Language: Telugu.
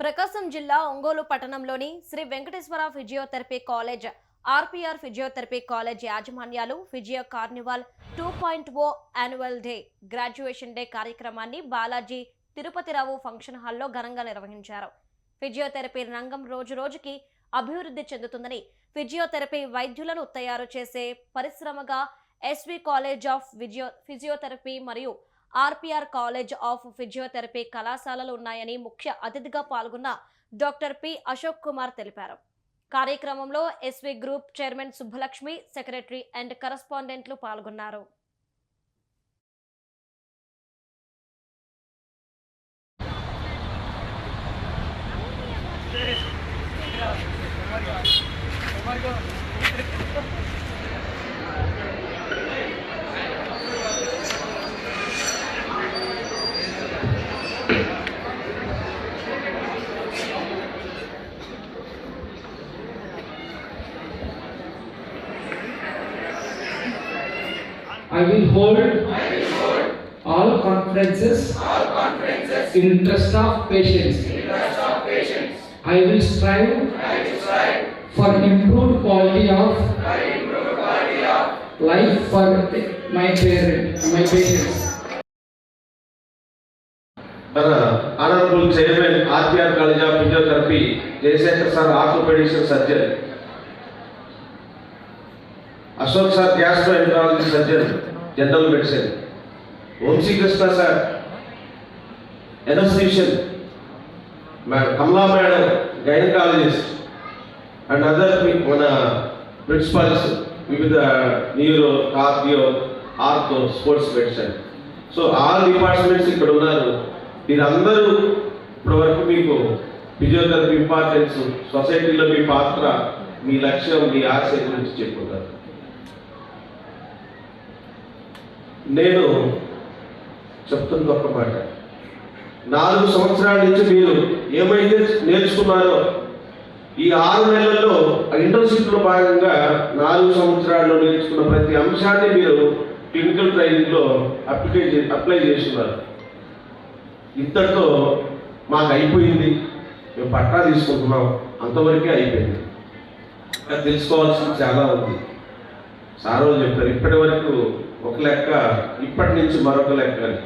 ప్రకాశం జిల్లా ఒంగోలు పట్టణంలోని Sri Venkateswara physiotherapy college RPR physiotherapy college యాజమాన్యాలు physio carnival two point O annual day graduation day కార్యక్రమాన్ని బాలాజీ తిరుపతిరావు ఫంక్షన్ హాల్లో ఘనంగా నిర్వహించారు. ఫిజియోథెరపీ రంగం రోజు రోజుకి అభివృద్ధి చెందుతుందని ఫిజియోథెరపీ వైద్యులను తయారు చేసే పరిశ్రమగా SV college of physio physiotherapy మరియు ఆర్పిఆర్ కాలేజ్ ఆఫ్ ఫిజియోథెరపీ కళాశాలలు ఉన్నాయని ముఖ్య అతిథిగా పాల్గొన్న డాక్టర్ పి అశోక్ కుమార్ తెలిపారు. కార్యక్రమంలో SV group chairman Subbalakshmi secretary and కరస్పాండెంట్లు పాల్గొన్నారు. I will hold all conferences in interest of patients. I will strive for improved quality of life for my parent, my patients. మన honourable chairman RPR college of physiotherapy Jayashankar sir orthopaedics surgeon Ashok sir gastroenterology surgeon general medicine Vamsikrishna sir anaesthetist Kamala madam gynaecologist and other మన ప్రిన్సిపల్స్ వివిధ neuro cardio ortho sports medicine so all departments ఇక్కడ ఉన్నారు. మీరందరూ ఇప్పటివరకు మీకు ఫిజియోథెరపీ ఇంపార్టెన్స్ సొసైటీలో మీ పాత్ర మీ లక్ష్యం మీ ఆశయ గురించి చెప్పుకుంటారు. నేను చెప్తుంది ఒక మాట. నాలుగు సంవత్సరాల నుంచి మీరు ఏమైతే నేర్చుకున్నారో ఈ ఆరు నెలల్లో ఇంటర్న్షిప్లో భాగంగా నాలుగు సంవత్సరాల్లో నేర్చుకున్న ప్రతి అంశాన్ని మీరు క్లినికల్ ట్రైనింగ్లో అప్లికే చే- అప్లై చేస్తున్నారు. ఇంతటితో మాకు అయిపోయింది. మేము పట్టా తీసుకుంటున్నాం. అంతవరకే అయిపోయింది. తెలుసుకోవాల్సింది చాలా ఉంది ఆ రోజు చెప్పారు ఇప్పటి వరకు ఒక లెక్క ఇప్పటి నుంచి మరొక లెక్క అని.